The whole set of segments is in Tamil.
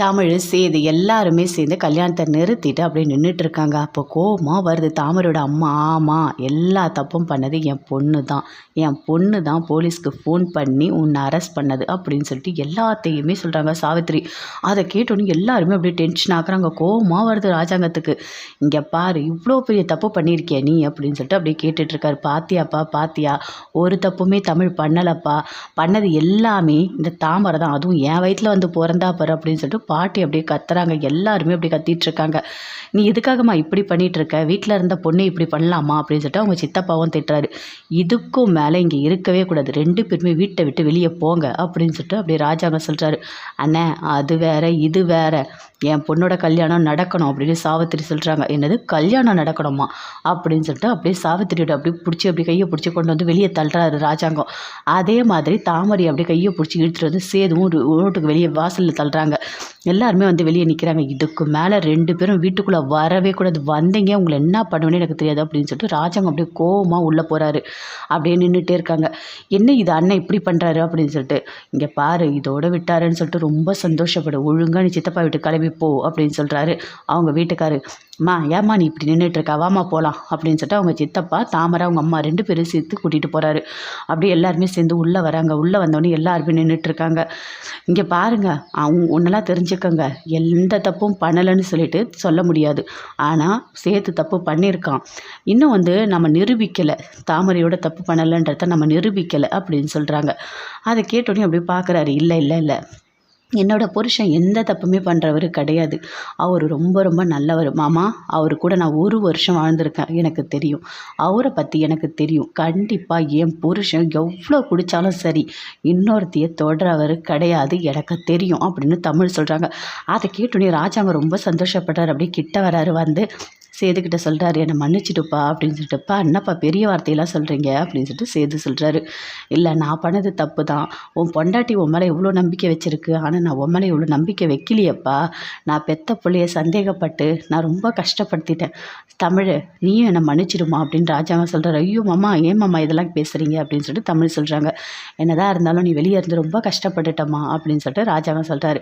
தமிழ் சேது எல்லாருமே சேர்ந்து கல்யாணத்தை நிறுத்திட்டு அப்படியே நின்றுட்டு இருக்காங்க அப்போ கோபமாக வருது. தாமரோட அம்மா ஆமாம் எல்லா தப்பும் பண்ணது என் பொண்ணு தான். என் பொண்ணு தான் போலீஸ்க்கு ஃபோன் பண்ணி உன்னை அரெஸ்ட் பண்ணது அப்படின்னு சொல்லிட்டு எல்லாத்தையுமே சொல்கிறாங்க சாவித்ரி அதை கேட்டோன்னு எல்லாருமே அப்படியே டென்ஷன் ஆகுறாங்க. கோபமாக வருது ராஜாங்கத்துக்கு. இங்கே பாரு இவ்வளோ பெரிய தப்பு பண்ணியிருக்கிய நீ அப்படின்னு சொல்லிட்டு அப்படியே கேட்டுட்ருக்காரு பாத்தியாப்பா பாத்தியா? ஒரு தப்புமே தமிழ் பண்ணலப்பா. பண்ணது எல்லாமே இந்த தாமரை தான். அதுவும் என் வயிற்றில் வந்து பிறந்தா பாரு அப்படின்னு சொல்லிட்டு பாட்டி அப்படியே கத்துறாங்க. எல்லாருமே அப்படியே கத்திட்டு இருக்காங்க நீ எதுக்காகம்மா இப்படி பண்ணிட்டு இருக்க வீட்டில் இருந்த பொண்ணு இப்படி பண்ணலாமா? அப்படின்னு சொல்லிட்டு அவங்க சித்தப்பாவும் திட்டுறாரு. இதுக்கும் மேலே இங்கே இருக்கவே கூடாது. ரெண்டு பேருமே வீட்டை விட்டு வெளியே போங்க. அப்படின்னு சொல்லிட்டு அப்படியே ராஜாங்க சொல்கிறாரு அண்ணே அது வேற இது வேற. என் பொண்ணோட கல்யாணம் நடக்கணும் அப்படின்னு சாவித்திரி சொல்கிறாங்க என்னது? கல்யாணம் நடக்கணுமா? அப்படின்னு சொல்லிட்டு அப்படியே சாவித்திரியோட அப்படியே பிடிச்சி அப்படியே கையை பிடிச்சி கொண்டு வந்து வெளியே தள்ளுறாரு ராஜாங்கம். அதே மாதிரி தாமரை அப்படியே கையை பிடிச்சி இழுத்துட்டு வந்து சேதுவும் ரோட்டுக்கு வெளியே வாசலில் தள்ளுறாங்க. எல்லாருமே வந்து வெளியே நிற்கிறாங்க இதுக்கு மேலே ரெண்டு பேரும் வீட்டுக்குள்ளே வரவே கூடாது. வந்தீங்க உங்களை என்ன பண்ணுவேன்னு எனக்கு தெரியாது அப்படின்னு சொல்லிட்டு ராஜாங்கம் அப்படியே கோவமாக உள்ளே போகிறாரு அப்படியே நின்றுட்டே இருக்காங்க. என்ன இது அண்ணன் இப்படி பண்ணுறாரு அப்படின்னு சொல்லிட்டு இங்கே பாரு இதோட விட்டாருன்னு சொல்லிட்டு ரொம்ப சந்தோஷப்படு. ஒழுங்கா நீ சித்தப்பா வீட்டு கிளம்பி போ அப்படின்னு சொல்கிறாரு அவங்க வீட்டுக்காரு அம்மா ஏம்மா நீ இப்படி நின்றுட்டு வாமா வாம்மா போகலாம் அப்படின்னு சொல்லிட்டு அவங்க சித்தப்பா தாமரை அவங்க அம்மா ரெண்டு பேரும் சேர்த்து கூட்டிகிட்டு போகிறாரு அப்படியே எல்லாருமே சேர்ந்து உள்ளே வராங்க. உள்ளே வந்தோடனே எல்லாருமே நின்றுட்டுருக்காங்க இங்கே பாருங்க அவங்க ஒன்றெல்லாம் தெரிஞ்சுக்கோங்க. எந்த தப்பும் பண்ணலைன்னு சொல்லிட்டு சொல்ல முடியாது. ஆனால் சேர்த்து தப்பு பண்ணியிருக்கான். இன்னும் வந்து நம்ம நிரூபிக்கலை. தாமரையோட தப்பு பண்ணலைன்றத நம்ம நிரூபிக்கலை அப்படின்னு சொல்கிறாங்க அதை கேட்டோடனே அப்படியே பார்க்குறாரு இல்லை இல்லை இல்லை. என்னோடய புருஷன் எந்த தப்புமே பண்ணுறவர் கிடையாது. அவர் ரொம்ப ரொம்ப நல்லவர். மாமா அவர் கூட நான் ஒரு வருஷம் வாழ்ந்திருக்கேன். எனக்கு தெரியும். அவரை பற்றி எனக்கு தெரியும். கண்டிப்பாக என் புருஷன் எவ்வளோ குடித்தாலும் சரி இன்னொருத்தையை தொடுறவர் கிடையாது. எனக்கு தெரியும் அப்படின்னு தமிழ் சொல்கிறாங்க அதை கேட்டோன்னே ராஜாங்க ரொம்ப சந்தோஷப்படுறாரு. அப்படியே கிட்ட வராரு. வந்து சேதுக்கிட்ட சொல்கிறாரு என்னை மன்னிச்சிடுப்பா அப்படின்னு சொல்லிட்டுப்பா என்னப்பா பெரிய வார்த்தையெல்லாம் சொல்கிறீங்க அப்படின்னு சொல்லிட்டு சேது சொல்கிறாரு இல்லை நான் பண்ணது தப்பு தான். உன் பொண்டாட்டி உன் மேலே எவ்வளோ நம்பிக்கை வச்சுருக்கு. ஆனால் நான் உன் மேலே இவ்வளோ நம்பிக்கை வைக்கலையப்பா. நான் பெத்த பிள்ளைய சந்தேகப்பட்டு நான் ரொம்ப கஷ்டப்படுத்திட்டேன். தமிழ் நீயும் என்னை மன்னிச்சிடுமா? அப்படின்னு ராஜாவை சொல்கிறாரு ஐயோ மாமா ஏன் மாமா இதெல்லாம் பேசுகிறீங்க அப்படின்னு சொல்லிட்டு தமிழ் சொல்கிறாங்க என்னதான் இருந்தாலும் நீ வெளியே இருந்து ரொம்ப கஷ்டப்பட்டுட்டம்மா அப்படின்னு சொல்லிட்டு ராஜாவை சொல்கிறாரு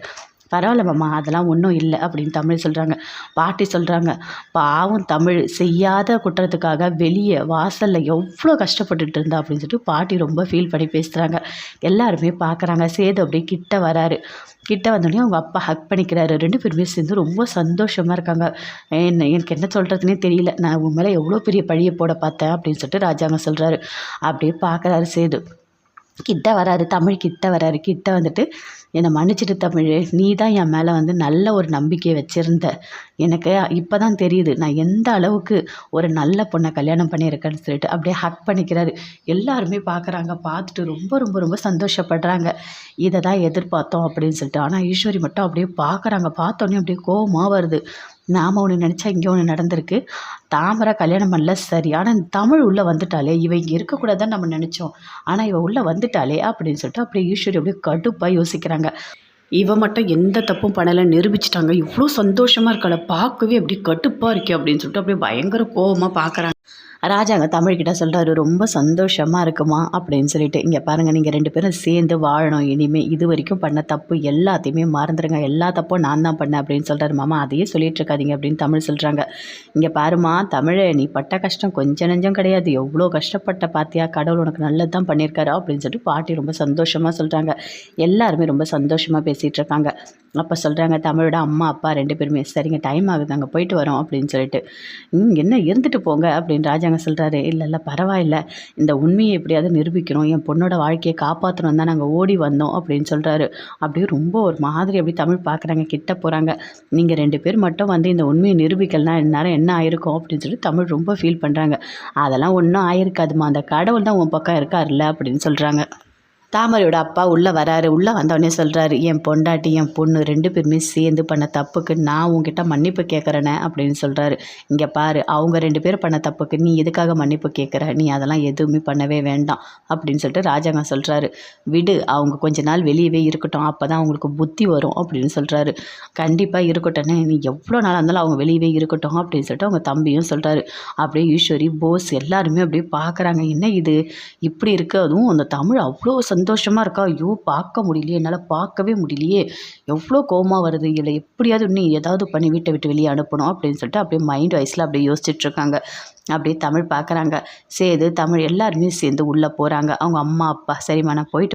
பரவாயில்ல மாமா அதெல்லாம் ஒன்றும் இல்லை அப்படின்னு தமிழ் சொல்கிறாங்க பாட்டி சொல்கிறாங்க பாவம் தமிழ் செய்யாத குற்றத்துக்காக வெளியே வாசலில் எவ்வளோ கஷ்டப்பட்டுட்டு இருந்தா அப்படின்னு சொல்லிட்டு பாட்டி ரொம்ப ஃபீல் பண்ணி பேசுகிறாங்க எல்லாருமே பார்க்குறாங்க சேது அப்படியே கிட்ட வராரு. கிட்ட வந்தோடனே அவங்க அப்பா ஹக் பண்ணிக்கிறாரு. ரெண்டு பேருமே சேர்ந்து ரொம்ப சந்தோஷமாக இருக்காங்க. என்ன எனக்கு என்ன சொல்கிறதுனே தெரியல. நான் உன் மேலே எவ்வளோ பெரிய பழியை போட பார்த்தேன் அப்படின்னு சொல்லிட்டு ராஜாங்க சொல்கிறாரு அப்படியே பார்க்குறாரு சேது. கிட்ட வராரு தமிழ் கிட்ட வராரு கிட்ட வந்துட்டு என்னை மன்னிச்சிட்டு தமிழ். நீ தான் என் மேலே வந்து நல்ல ஒரு நம்பிக்கையை வச்சுருந்த. எனக்கு இப்போ தான் தெரியுது நான் எந்த அளவுக்கு ஒரு நல்ல பொண்ணை கல்யாணம் பண்ணியிருக்கேன்னு சொல்லிட்டு அப்படியே ஹக் பண்ணிக்கிறாரு. எல்லாருமே பார்க்குறாங்க பார்த்துட்டு ரொம்ப ரொம்ப ரொம்ப சந்தோஷப்படுறாங்க. இதை தான் எதிர்பார்த்தோம் அப்படின்னு சொல்லிட்டு. ஆனால் ஈஸ்வரி மட்டும் அப்படியே பார்க்குறாங்க பார்த்தோன்னே அப்படியே கோபமாக வருது. நாம் ஒன்று நினச்சா இங்கே ஒன்று நடந்திருக்கு. தாமரை கல்யாணம் பண்ணல சரி ஆனால் தமிழ் உள்ளே வந்துட்டாலே இவ இங்கே இருக்கக்கூடாதுன்னு நம்ம நினச்சோம். ஆனால் இவ உள்ளே வந்துட்டாலே அப்படின்னு சொல்லிட்டு அப்படியே ஈஸ்வரி அப்படியே கடுப்பாக யோசிக்கிறாங்க. இவன் மட்டும் எந்த தப்பும் பண்ணலை நிரூபிச்சிட்டாங்க. இவ்வளோ சந்தோஷமாக இருக்கல பார்க்கவே அப்படி கடுப்பாக இருக்கே அப்படின்னு சொல்லிட்டு அப்படியே பயங்கர கோவமாக பார்க்குறாங்க ராஜாங்க தமிழ்கிட்ட சொல்கிறாரு ரொம்ப சந்தோஷமாக இருக்குமா? அப்படின்னு சொல்லிட்டு இங்கே பாருங்கள் நீங்கள் ரெண்டு பேரும் சேர்ந்து வாழணும். இனிமேல் இது வரைக்கும் பண்ண தப்பு எல்லாத்தையுமே மறந்துடுங்க எல்லா தப்பும் நான் தான் பண்ணேன். அப்படின்னு சொல்கிறாரு மாமா அதையே சொல்லிட்டு இருக்காதீங்க அப்படின்னு தமிழ் சொல்கிறாங்க இங்கே பாருமா தமிழை நீ பட்ட கஷ்டம் கொஞ்சம் நெஞ்சம் கிடையாது. எவ்வளோ கஷ்டப்பட்ட பார்த்தியா கடவுள் உனக்கு நல்லது தான் பண்ணியிருக்காரு. அப்படின்னு சொல்லிட்டு பாட்டி ரொம்ப சந்தோஷமாக சொல்கிறாங்க எல்லாருமே ரொம்ப சந்தோஷமாக பேசிகிட்டு இருக்காங்க. அப்போ சொல்கிறாங்க தமிழோட அம்மா அப்பா ரெண்டு பேருமே சரிங்க டைம் ஆகுது அங்கே போயிட்டு வரோம் அப்படின்னு சொல்லிட்டு. என்ன இருந்துட்டு போங்க அப்படின்னு ராஜாங்க சொல்கிறாரு இல்லை இல்லை பரவாயில்ல. இந்த உண்மையை எப்படியாவது நிரூபிக்கணும். என் பொண்ணோட வாழ்க்கையை காப்பாற்றணும் தான் நாங்கள் ஓடி வந்தோம் அப்படின்னு சொல்கிறாரு அப்படியே ரொம்ப ஒரு மாதிரி அப்படி தமிழ் பார்க்குறாங்க கிட்ட போகிறாங்க நீங்கள் ரெண்டு பேர் மட்டும் வந்து இந்த உண்மையை நிரூபிக்கலாம் இந்நேரம் என்ன ஆயிருக்கும்? அப்படின்னு சொல்லி தமிழ் ரொம்ப ஃபீல் பண்ணுறாங்க அதெல்லாம் ஒன்றும் ஆயிருக்காதுமா அந்த கடவுள் தான் உன் பக்கம் இருக்கார்ல அப்படின்னு சொல்கிறாங்க தாமரையோட அப்பா உள்ளே வராரு. உள்ளே வந்தவொடனே சொல்கிறாரு என் பொண்டாட்டி என் பொண்ணு ரெண்டு பேருமே சேர்ந்து பண்ண தப்புக்கு நான் உங்ககிட்ட மன்னிப்பு கேட்குறேனே அப்படின்னு சொல்கிறாரு இங்கே பாரு அவங்க ரெண்டு பேரும் பண்ண தப்புக்கு நீ எதுக்காக மன்னிப்பு கேட்குற நீ அதெல்லாம் எதுவுமே பண்ணவே வேண்டாம் அப்படின்னு சொல்லிட்டு ராஜாங்க சொல்கிறாரு விடு அவங்க கொஞ்ச நாள் வெளியவே இருக்கட்டும் அப்போ தான் அவங்களுக்கு புத்தி வரும் அப்படின்னு சொல்கிறாரு கண்டிப்பாக இருக்கட்டும்னே நீ எவ்வளோ நாளாக இருந்தாலும் அவங்க வெளியவே இருக்கட்டும் அப்படின்னு சொல்லிட்டு அவங்க தம்பியும் சொல்கிறாரு அப்படியே ஈஸ்வரி போஸ் எல்லாருமே அப்படியே பார்க்குறாங்க என்ன இது? இப்படி இருக்குது அதுவும் அந்த தமிழ் அவ்வளோ சந்தோஷம் சந்தோஷமாக இருக்கா? ஐயோ பார்க்க முடியலையே என்னால் பார்க்கவே முடியலையே. எவ்வளோ கோபமாக வருது? இதில் எப்படியாவது இன்னும் ஏதாவது பண்ணி வீட்டை விட்டு வெளியே அனுப்பணும் அப்படின்னு சொல்லிட்டு அப்படியே மைண்ட் வைஸில் அப்படியே யோசிச்சுட்ருக்காங்க அப்படியே தமிழ் பார்க்குறாங்க சேது தமிழ் எல்லாருமே சேர்ந்து உள்ளே போகிறாங்க அவங்க அம்மா அப்பா சரிம்மா நான் போயிட்டு